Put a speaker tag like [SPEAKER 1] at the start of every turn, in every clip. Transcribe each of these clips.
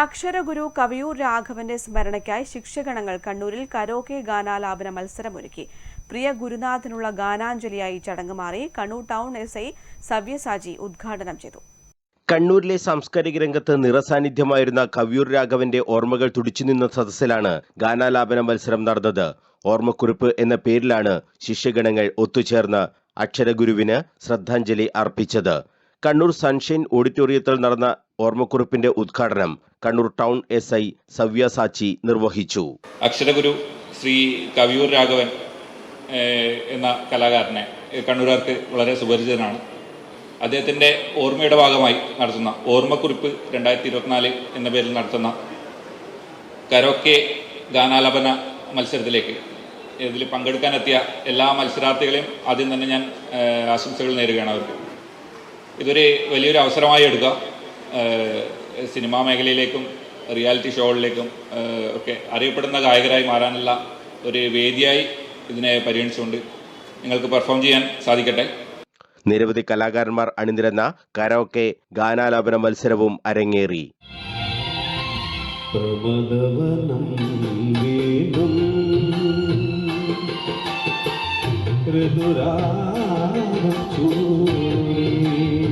[SPEAKER 1] അക്ഷരഗുരു കവിയൂർ രാഘവന്റെ സ്മരണയ്ക്കായി ശിക്ഷഗണങ്ങൾ കണ്ണൂരിൽ കരോക്കെ ഗാനാലാപന മത്സരമൊരുക്കി. പ്രിയ ഗുരുനാഥനുള്ള ഗാനാഞ്ജലിയായി ചടങ്ങ് മാറി Kannur town S I Savyasachi ഉദ്ഘാടനം ചെയ്തു.
[SPEAKER 2] കണ്ണൂരിലെ സാംസ്കാരിക രംഗത്ത് നിറസാന്നിധ്യമായിരുന്ന കവിയൂർ രാഘവന്റെ ഓർമ്മകൾ തുടിച്ചുനിന്ന സദസ്സിലാണ് ഗാനാലാപന മത്സരം നടന്നത്. ഓർമ്മക്കുറിപ്പ് എന്ന പേരിലാണ് ശിഷ്യഗണങ്ങൾ ഒത്തുചേർന്ന് അക്ഷരഗുരുവിന് ശ്രദ്ധാഞ്ജലി അർപ്പിച്ചത്. കണ്ണൂർ സൺഷൈൻ ഓഡിറ്റോറിയത്തിൽ നടന്ന ഓർമ്മക്കുറിപ്പിന്റെ ഉദ്ഘാടനം Kannur town S I Savya Sachi നിർവഹിച്ചു.
[SPEAKER 3] അക്ഷരഗുരു ശ്രീ കവിയൂർ രാഘവൻ എന്ന കലാകാരനെ കണ്ണൂരാർക്ക് വളരെ സുപരിചിതനാണ്. അദ്ദേഹത്തിന്റെ ഓർമ്മയുടെ ഭാഗമായി നടത്തുന്ന ഓർമ്മക്കുറിപ്പ് രണ്ടായിരത്തി ഇരുപത്തിനാല് എന്ന പേരിൽ നടത്തുന്ന കരോക്കെ ഗാനാലാപന മത്സരത്തിലേക്ക് ഇതിൽ പങ്കെടുക്കാനെത്തിയ എല്ലാ മത്സരാർത്ഥികളെയും ആദ്യം തന്നെ ഞാൻ ആശംസകൾ നേരുകയാണ് അവർക്ക്. ഇതൊരു വലിയൊരു അവസരമായി എടുക്കുക സിനിമാ മേഖലയിലേക്കും റിയാലിറ്റി ഷോകളിലേക്കും ഒക്കെ അറിയപ്പെടുന്ന ഗായകരായി മാറാനുള്ള ഒരു വേദിയായി ഇതിനെ പരിഗണിച്ചുകൊണ്ട് നിങ്ങൾക്ക് പെർഫോം ചെയ്യാൻ സാധിക്കട്ടെ.
[SPEAKER 2] നിരവധി കലാകാരന്മാർ അണിനിരന്ന കരോക്കെ ഗാനാലാപന മത്സരവും അരങ്ങേറി.
[SPEAKER 4] പ്രമദവനം വീണ്ടും ചൂടി.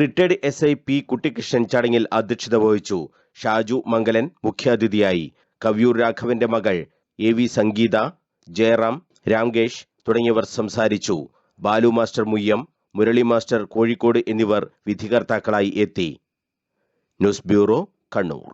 [SPEAKER 2] Retired S I P Kuttikrishnan ചടങ്ങിൽ അധ്യക്ഷത വഹിച്ചു. ഷാജു മംഗലൻ മുഖ്യാതിഥിയായി. കവിയൂർ രാഘവന്റെ മകൾ എ വി സംഗീത ജയറാം രാംകേഷ് തുടങ്ങിയവർ സംസാരിച്ചു. ബാലു മാസ്റ്റർ മുയ്യം മുരളി മാസ്റ്റർ കോഴിക്കോട് എന്നിവർ വിധികർത്താക്കളായി എത്തി. News bureau Kannur.